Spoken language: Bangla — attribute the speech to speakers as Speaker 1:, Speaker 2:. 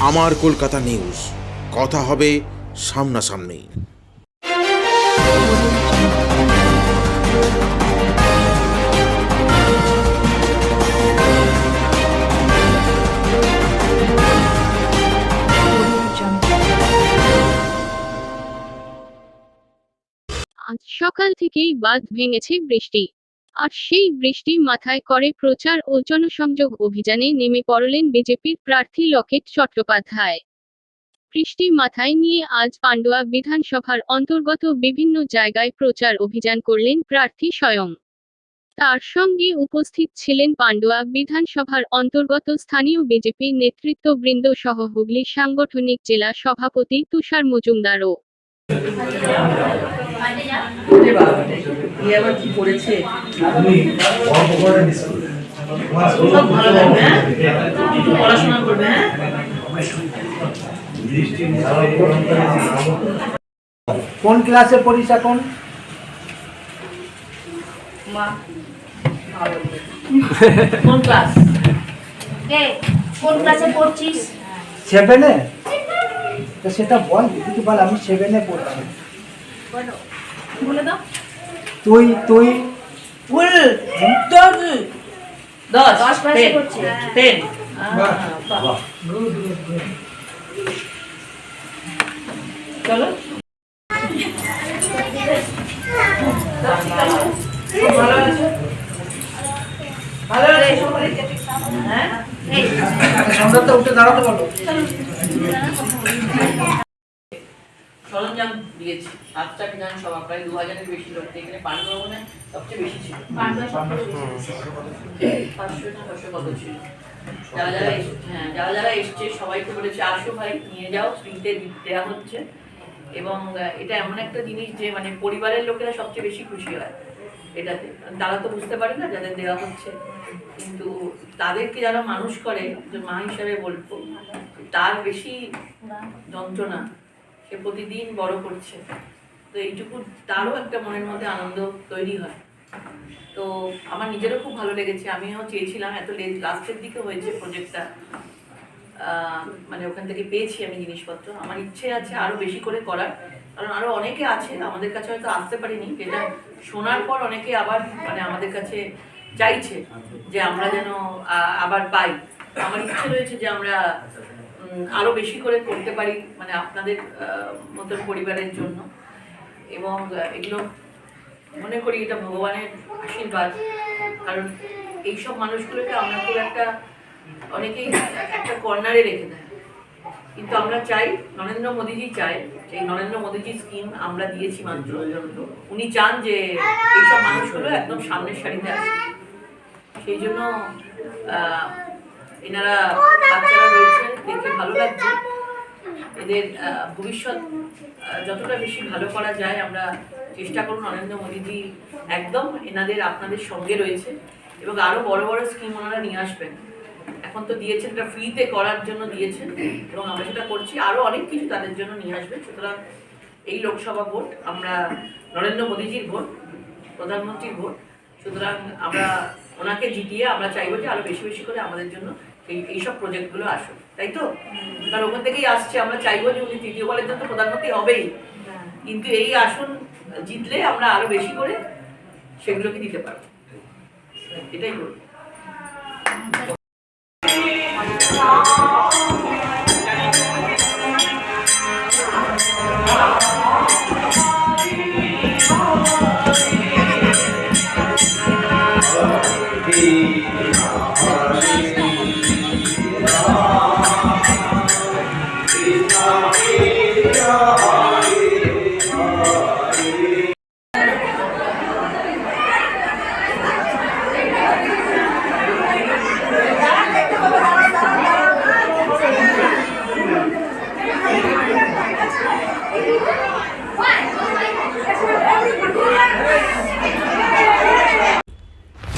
Speaker 1: আমার কলকাতা নিউজ। কথা হবে সামনাসামনি।
Speaker 2: আজ সকাল থেকেই বাঁধ ভেঙেছে বৃষ্টি। আর সেই বৃষ্টি মাথায় করে প্রচার ও জনসংযোগ অভিযানে নেমে পড়লেন বিজেপির প্রার্থী লকেট চট্টোপাধ্যায়। বৃষ্টি মাথায় নিয়ে আজ পান্ডুয়া বিধানসভার অন্তর্গত বিভিন্ন জায়গায় প্রচার অভিযান করলেন প্রার্থী স্বয়ং। তার সঙ্গে উপস্থিত ছিলেন পান্ডুয়া বিধানসভার অন্তর্গত স্থানীয় বিজেপি নেতৃত্ববৃন্দ সহ হুগলি সাংগঠনিক জেলা সভাপতি তুষার মজুমদারও।
Speaker 3: ওরে বাবা রে, এ আবার কি করেছে সব ভালো লাগবে পড়াশোনা করবে
Speaker 4: কোন ক্লাসে? পড়িস এখন
Speaker 3: কোন ক্লাস
Speaker 5: কোন ক্লাসে পড়ছিস?
Speaker 4: সেভেনে তো সেটা বল কিছু বল আমি সেভেনে পড়ছি।
Speaker 5: বলো বলে দাও।
Speaker 4: তুই তুই।
Speaker 3: ফুল দশ দশ টেন টেন চলো। ভালো আছো? ভালো আছো? হ্যাঁ?
Speaker 5: এই,
Speaker 4: সন্ধ্যাতে উঠে দাঁড়াতে বলো।
Speaker 3: সরঞ্জাম দিয়েছি। আটটা বিধানসভা প্রায় দু হাজারের বেশি লোক। এখানে পাণ্ডবনে সবচেয়ে বেশি ছিল। পাঁচশো না ছশো কত ছিল? যারা যারা হ্যাঁ যারা যারা এসছে সবাইকে বলেছে আসো ভাই নিয়ে যাও ফ্রিতে দেওয়া হচ্ছে। এবং এটা এমন একটা জিনিস যে মানে পরিবারের লোকেরা সবচেয়ে বেশি খুশি হয় এটাতে। তারা তো বুঝতে পারে না যাদের দেওয়া হচ্ছে। কিন্তু তাদেরকে যারা মানুষ করে যে মা হিসাবে বলব তার বেশি যন্ত্রণা। সে প্রতিদিন বড় করছে। তো এইটুকু তারও একটা মনের মধ্যে আনন্দ তৈরি হয়। তো আমার নিজেরও খুব ভালো লেগেছে। আমিও চেয়েছিলাম, এত লাস্টের দিকে হয়েছে প্রজেক্টটা মানে ওখান থেকে পেয়েছি আমি জিনিসপত্র। আমার ইচ্ছে আছে আরও বেশি করে করার। কারণ আরও অনেকে আছে, আমাদের কাছে হয়তো আসতে পারিনি। যেটা শোনার পর অনেকে আবার মানে আমাদের কাছে চাইছে যে আমরা যেন আবার পাই। আমার ইচ্ছে রয়েছে যে আমরা উম, আরও বেশি করে করতে পারি মানে আপনাদের মতন পরিবারের জন্য। এবং এগুলো মনে করি এটা ভগবানের আশীর্বাদ। কারণ এইসব মানুষগুলোকে আমরা খুব একটা অনেকেই একটা কর্নারে রেখে দেয়। কিন্তু আমরা চাই নরেন্দ্র মোদীজি চায় এই নরেন্দ্র মোদীজি স্কিম আমরা দিয়েছি মাত্র। উনি চান যে এইসব মানুষগুলো একদম সামনের সারিতে আসে সেই জন্য এনারা বাচ্চারা রয়েছে দেখে ভালো লাগছে। এদের ভবিষ্যৎ যতটা বেশি ভালো করা যায় আমরা চেষ্টা করুন নরেন্দ্র মোদীজি একদম এনাদের আপনাদের সঙ্গে রয়েছে। এবং আরও বড় বড় স্কিম ওনারা নিয়ে আসবেন। এখন তো দিয়েছেন এটা ফ্রিতে করার জন্য দিয়েছেন। এবং আমরা সেটা করছি আরও অনেক কিছু তাদের জন্য নিয়ে আসবে। সুতরাং এই লোকসভা ভোট আমরা নরেন্দ্র মোদীজির ভোট প্রধানমন্ত্রীর ভোট। সুতরাং আমরা ওনাকে জিতিয়ে আমরা চাইব যে আরও বেশি বেশি করে আমাদের জন্য এই এইসব প্রজেক্টগুলো আসুক তাই তো? কারণ ওখান থেকেই আসছে আমরা চাইব যে উনি তৃতীয় তৃতীয়বারের জন্য প্রধানমন্ত্রী হবেই। কিন্তু এই আসন জিতলে আমরা আরও বেশি করে সেগুলোকে দিতে পারব। এটাই বলব। aqui.